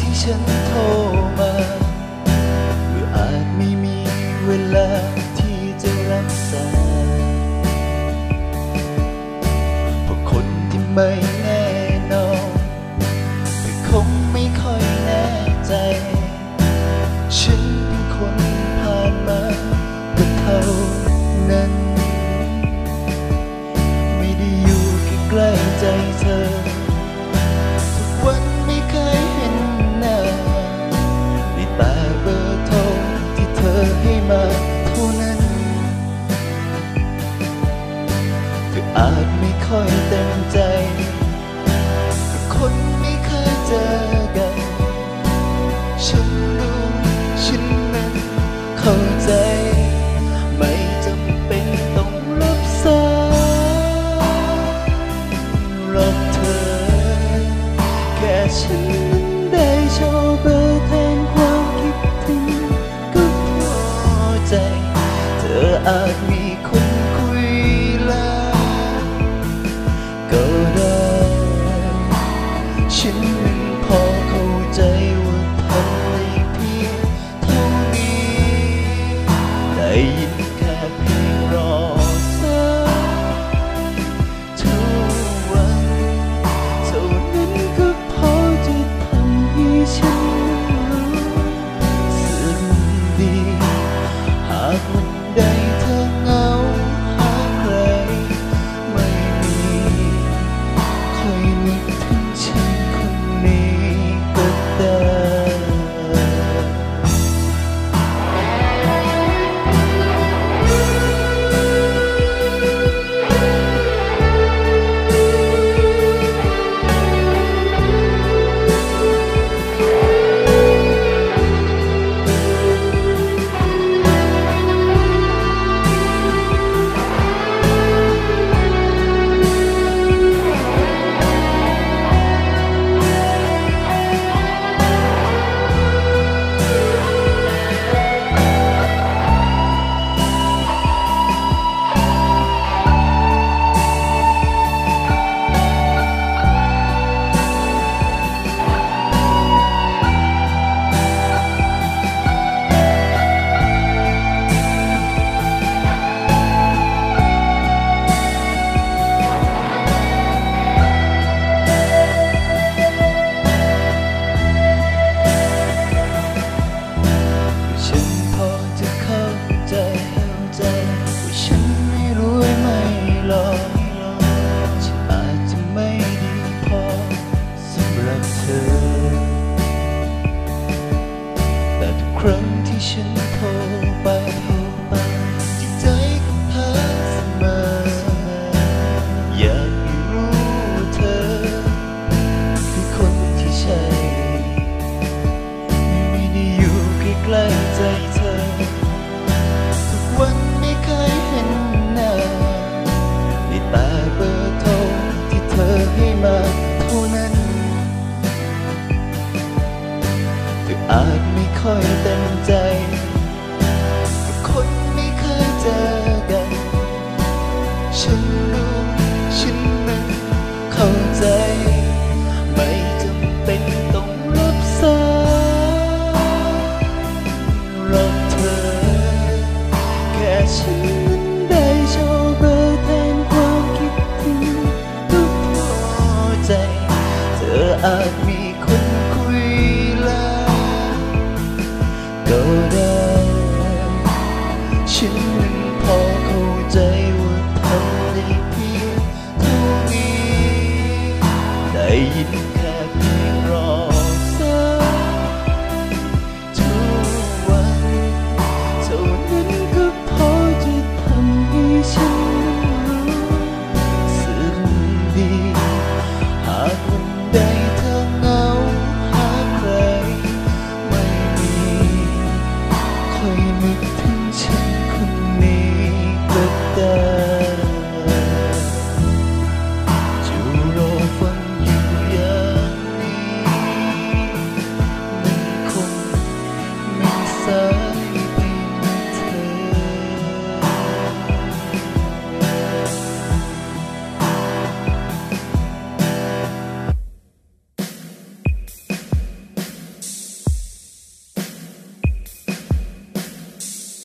ที่ฉันโทรมาหรืออาจไม่มีเวลาที่จะรับสายเพราะคนที่ไม่แน่นอนแต่คงไม่ค่อยแน่ใจ ฉันเป็นคนผ่านมาก็เท่านั้น ไม่ได้อยู่ใกล้ใจเธอ อาจไม่ค่อยเต็มใจ คนไม่เคยเจอกัน ฉันรู้ฉันนั้นเข้าใจ ไม่จำเป็นต้องรับสายหรอกเธอ แค่ฉันนั้นได้โชว์เบอร์แทนความคิดถึงก็พอใจ เธออาจมีคน อาจมีคนคุยแล้วก็ได้ฉัน